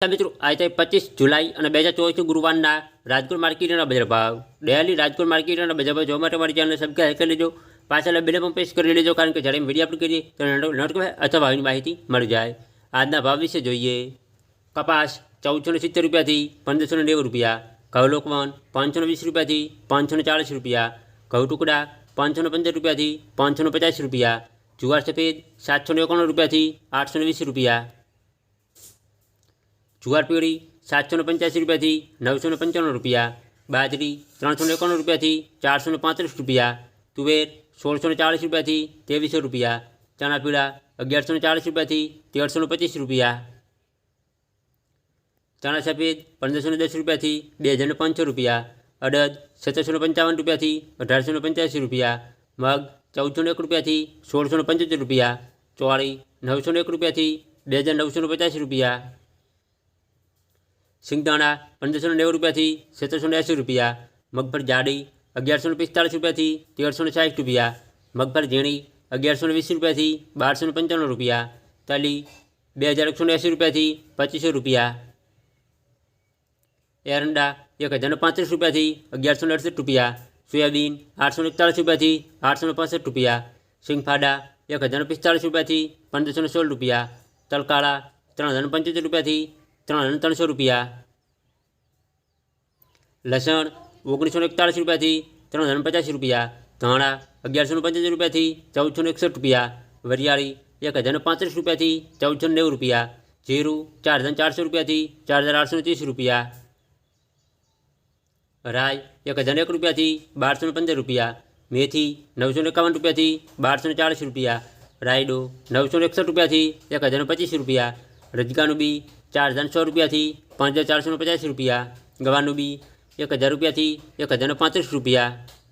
નમસ્કાર મિત્રો આજે પચીસ જુલાઈ અને બે હજાર ચોવીસનું ગુરુવારના રાજકોટ માર્કેટના બજાર ભાવ ડેલી રાજકોટ માર્કેટના બજાર ભાવ જોવા માટે મારી ચેનલ સબસ્ક્રાઈબ કરી લેજો પાછળ બેલે પણ પ્રેસ કરી લેજો કારણ કે જ્યારે વિડીયો અપલોડ કરીએ તો નોટિફાઈ અથવા ભાવની માહિતી મળી જાય આજના ભાવ વિશે જોઈએ કપાસ ચૌદસો ને સિત્તેર રૂપિયાથી પંદરસો ને નેવું રૂપિયા ઘઉં લોકવન પાંચસો ને વીસ રૂપિયાથી પાંચસો ને ચાળીસ રૂપિયા ઘઉં ટુકડા પાંચસો ને પંદર રૂપિયાથી પાંચસો ને પચાસ રૂપિયા જુવાર સફેદ સાતસો ને એકાણું રૂપિયાથી આઠસો ને વીસ રૂપિયા જુવાર પીળી સાતસો ને પંચ્યાસી રૂપિયાથી નવસો ને પંચાણું રૂપિયા બાજરી ત્રણસો ને એકાણું રૂપિયાથી ચારસો ને પાંત્રીસ રૂપિયા તુવેર સોળસો ને ચાળીસ રૂપિયાથી ત્રેવીસો રૂપિયા ચણા પીળા અગિયારસો ને ચાળીસ રૂપિયાથી તેરસો ને પચીસ રૂપિયા ચણા સફેદ પંદરસો ને દસ રૂપિયાથી બે હજાર ને પાંચસો રૂપિયા અડદ સત્તરસો ને પંચાવન રૂપિયાથી અઢારસો ને પંચ્યાસી રૂપિયા મગ ચૌદસો ને એક રૂપિયાથી સોળસો ને પંચોતેર રૂપિયા ચોળી નવસો ને એક રૂપિયાથી બે હજાર નવસો ને પચાસ રૂપિયા સિંગદાણા પંદરસો ને નેવું રૂપિયાથી સત્તરસો ને એંસી રૂપિયા મગફળી જાડી અગિયારસો ને પિસ્તાળીસ રૂપિયાથી તેરસો ને સાઠ રૂપિયા મગફળી ઝીણી અગિયારસો ને વીસ રૂપિયાથી બારસો ને પંચાણું રૂપિયા તલી બે હજાર એકસો ને એંસી રૂપિયાથી પચીસો રૂપિયા એરંડા એક હજાર ને પાંત્રીસ રૂપિયાથી અગિયારસો ને અડસઠ રૂપિયા સોયાબીન આઠસો ને એકતાળીસ રૂપિયાથી આઠસો ને પાસઠ રૂપિયા સિંગફાડા એક હજાર ને પિસ્તાળીસ રૂપિયાથી પંદરસો ને સોળ રૂપિયા તલકાળા ત્રણ હજાર ને પંચોતેર રૂપિયાથી ત્રણ હજાર ત્રણસો રૂપિયા લસણ ઓગણીસો ને એકતાળીસ રૂપિયાથી ત્રણ હજાર પચાસ રૂપિયા ધાણા અગિયારસો ને પંચોતેર રૂપિયાથી ચૌદસો ને એકસઠ રૂપિયા વરિયાળી એક હજાર ને પાંત્રીસ રૂપિયાથી ચૌદસો ને નેવું રૂપિયા જીરું ચાર હજાર ચારસો રૂપિયાથી ચાર હજાર આઠસો ને ત્રીસ રૂપિયા રાય એક હજાર એક રૂપિયાથી બારસો ને પંદર રૂપિયા મેથી નવસો ને એકાવન રૂપિયાથી બારસો ને ચાળીસ રૂપિયા રાયડો નવસો ને એકસઠ રૂપિયાથી એક હજાર ને પચીસ રૂપિયા રજગાનું બી ચાર હજાર સો રૂપિયાથી પાંચ હજાર ચારસો પચાસ રૂપિયા. ગવાનું બી એક હજાર રૂપિયાથી એક હજાર ને પાંત્રીસ રૂપિયા.